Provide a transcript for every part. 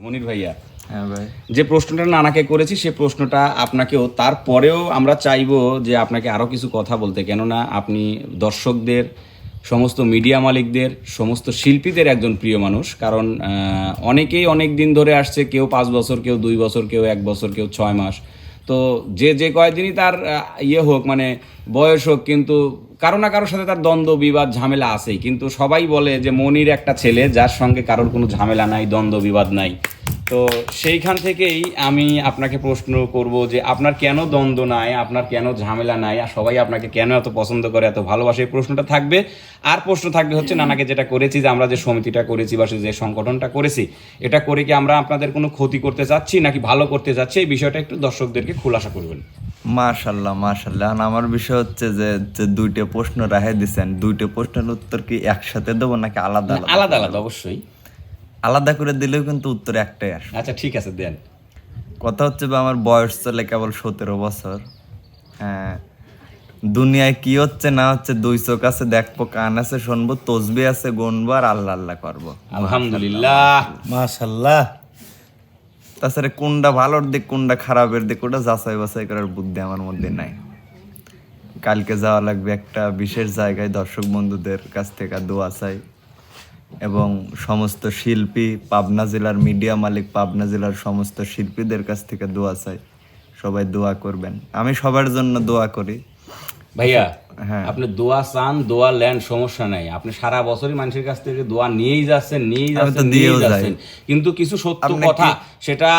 মনির ভাইয়া। হ্যাঁ ভাই। যে প্রশ্নটা নানাকে করেছি সে প্রশ্নটা আপনাকেও তারপরেও আমরা চাইব যে আপনাকে আরও কিছু কথা বলতে। কেননা আপনি দর্শকদের সমস্ত মিডিয়া মালিকদের সমস্ত শিল্পীদের একজন প্রিয় মানুষ। কারণ অনেকেই অনেক দিন ধরে আসছে কেউ পাঁচ বছর কেউ দুই বছর কেউ এক বছর কেউ ছয় মাস। তো যে যে কয়দিনই তার ইয়ে হোক মানে বয়স হোক কিন্তু কারও না কারোর সাথে তার দ্বন্দ্ব বিবাদ ঝামেলা আছেই। কিন্তু সবাই বলে যে মনির একটা ছেলে যার সঙ্গে কারোর কোনো ঝামেলা নাই দ্বন্দ্ব বিবাদ নাই। তো সেইখান থেকেই আমি আপনাকে প্রশ্ন করব যে আপনার কেন দ্বন্দ্ব নাই আপনার কেন ঝামেলা নাই আর সবাই আপনাকে কেন এত পছন্দ করে এত ভালোবাসে? এই প্রশ্নটা থাকবে। আর প্রশ্ন থাকবে হচ্ছে নানাকে যেটা করেছি যে আমরা যে সমিতিটা করেছি বা যে সংগঠনটা করেছি এটা করে কি আমরা আপনাদের কোনো ক্ষতি করতে চাচ্ছি নাকি ভালো করতে চাচ্ছি? এই বিষয়টা একটু দর্শকদেরকে খোলাসা করবেন। মাশাল্লাহ মাশাল্লাহ আর আমার বিষয় হচ্ছে যে যে দুইটা প্রশ্ন রাহে দিছেন দুইটা প্রশ্নের উত্তর কি একসাথে দেবো নাকি আলাদা আলাদা? আলাদা আলাদা অবশ্যই। আলাদা করে দিলেও কিন্তু উত্তর একটাই আসবে। আচ্ছা ঠিক আছে দেন। কথা হচ্ছে বা আমার বয়স চলে কেবল সতেরো বছর। হ্যাঁ দুনিয়ায় কি হচ্ছে না হচ্ছে দুই চোখ আছে দেখব কান আছে শুনব তসবি আছে গুনবো আর আল্লাহ আল্লাহ করব। আলহামদুলিল্লাহ। মাশাল্লাহ তাছাড়া কোনটা ভালোর দিক কোনটা খারাপের দিক ওটা যাচাই বাছাই করার বুদ্ধি আমার মধ্যে নাই। কালকে যাওয়া লাগবে একটা বিশেষ জায়গায় দর্শক বন্ধুদের কাছ থেকে দোয়া চাই। এবং সমস্ত শিল্পী পাবনা জেলার মিডিয়া মালিক পাবনা জেলার সমস্ত শিল্পীদের কাছ থেকে দোয়া চাই। সবাই দোয়া করবেন। আমি সবার জন্য দোয়া করি। ভাইয়া হ্যাঁ। আপনি দোয়া চান দোয়া ল্যান্ড সমস্যা নাই। আপনি সারা বছরই মানুষের কাছ থেকে দোয়া নিয়েই যাচ্ছেন নিয়েই যাচ্ছেন নিয়েই যাচ্ছেন। কিন্তু কিছু সত্য কথা সেটা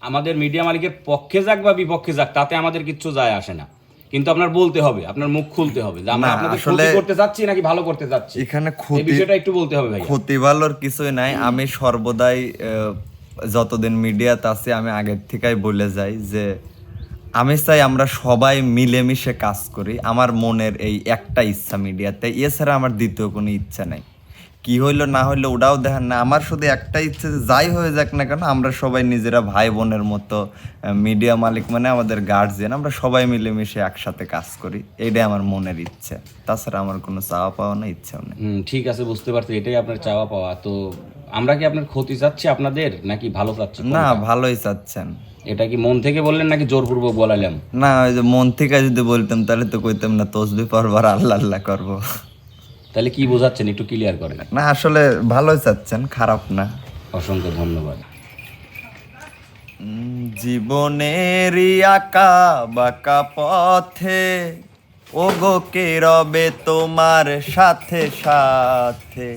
আমাদের মিডিয়া মালিকের পক্ষে যাক বা বিপক্ষে যাক তাতে আমাদের কিচ্ছু যায় আসে না। কিন্তু আপনার বলতে হবে আপনার মুখ খুলতে হবে যে আমরা আপনাদের ক্ষতি করতে চাচ্ছি নাকি ভালো করতে চাচ্ছি এখানে এই ক্ষতি বিষয়টা একটু বলতে হবে ভাইয়া। ক্ষতি ভালোর কিছুই নাই। আমি সর্বদাই যতদিন মিডিয়াতে আছি আমি আগের থেকেই বলে যাই যে আমি চাই আমরা সবাই মিলেমিশে কাজ করি। আমার মনের এই একটা ইচ্ছা মিডিয়াতে। এছাড়া আমার দ্বিতীয় কোনো ইচ্ছা নাই। কি হইল না হইল ওটাও দেখেন না। আমার শুধু একটা ইচ্ছে যাই হয়ে যাক না কেন আমরা সবাই নিজেরা ভাই বোনের মতো মিডিয়া মালিক মানে আমাদের গার্জিয়ান আমরা সবাই মিলেমিশে একসাথে কাজ করি। এইটাই আমার মনের ইচ্ছে। তাছাড়া আমার কোনো চাওয়া পাওয়া না ইচ্ছাও নেই। ঠিক আছে বুঝতে পারছি। এটাই আপনার চাওয়া পাওয়া। তো আমরা কি আপনার ক্ষতি চাচ্ছি আপনাদের নাকি ভালো চাচ্ছি? না ভালোই চাচ্ছেন। এটা কি মন থেকে বললেন নাকি জোরপূর্বক বলালাম না ওই যে মন থেকে যদি বলতাম তাহলে তো কইতাম না তসবি পড়ব আল্লাহ আল্লাহ করব। তাহলে কি বোঝাচ্ছেন? একটু ক্লিয়ার করেন। না আসলে ভালোই চাচ্ছেন খারাপ না। অসংখ্য ধন্যবাদ। জীবনের আঁকা বাঁকা পথে ও গো কে রবে তোমার সাথে সাথে?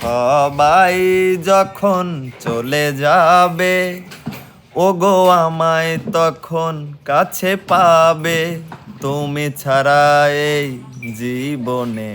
সবাই যখন চলে যাবে ও গো আমায় তখন কাছে পাবে। তুমি ছাড়া এই জীবনে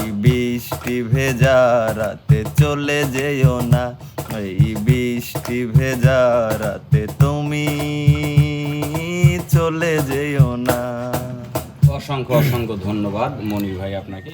বৃষ্টি ভেজা রাতে চলে যেও না। এই বৃষ্টি ভেজা রাতে তুমি চলে যেও না। অসংখ্য অসংখ্য ধন্যবাদ মনির ভাই আপনাকে।